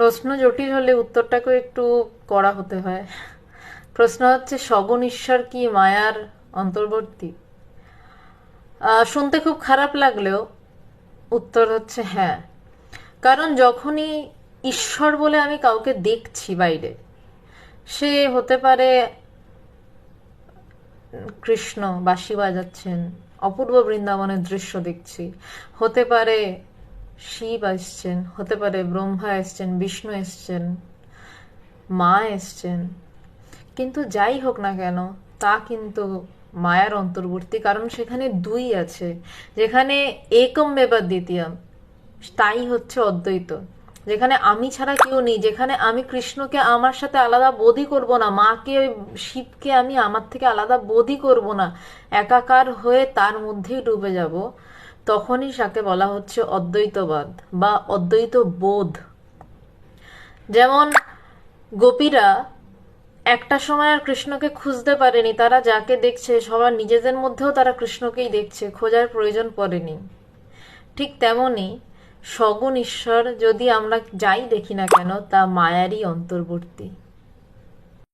প্রশ্ন জটিল হলে উত্তরটাকেও একটু করা হতে হয়। প্রশ্ন হচ্ছে সগুণ ঈশ্বর কি মায়ার অন্তর্বর্তী? শুনতে খুব খারাপ লাগলেও উত্তর হচ্ছে হ্যাঁ। কারণ যখনই ঈশ্বর বলে আমি কাউকে দেখছি বাইরে, সে হতে পারে কৃষ্ণ বাঁশি বাজাচ্ছেন অপূর্ব বৃন্দাবনের দৃশ্য দেখছি, হতে পারে শিব আসছেন, হতে পারে ব্রহ্মা এসছেন, বিষ্ণু এসছেন, মা এসছেন। কিন্তু যাই হোক না কেন, তা কিন্তু মায়ার অন্তর্বর্তী, কারণ সেখানে দুই আছে। যেখানে একম বেবা দ্বিতীয়ম, তাই হচ্ছে অদ্বৈত। যেখানে আমি ছাড়া কেউ নেই, যেখানে আমি কৃষ্ণকে আমার সাথে আলাদা বোধই করব না, মাকে, শিবকে আমি আমার থেকে আলাদা বোধই করব না, একাকার হয়ে তার মধ্যেই ডুবে যাব। তখনই তাকে বলা হচ্ছে অদ্বৈতবাদ বা অদ্বৈত বোধ যেমন, গোপীরা একটা সময় আর কৃষ্ণকে খুঁজতে পারেনি, তারা যাকে দেখছে, সবার নিজেদের মধ্যেও তারা কৃষ্ণকেই দেখছে, খোঁজার প্রয়োজন পড়েনি। ঠিক তেমনি, সগুণ ঈশ্বর যদি আমরা যাই দেখি না কেন, তা মায়ারই অন্তর্বর্তী।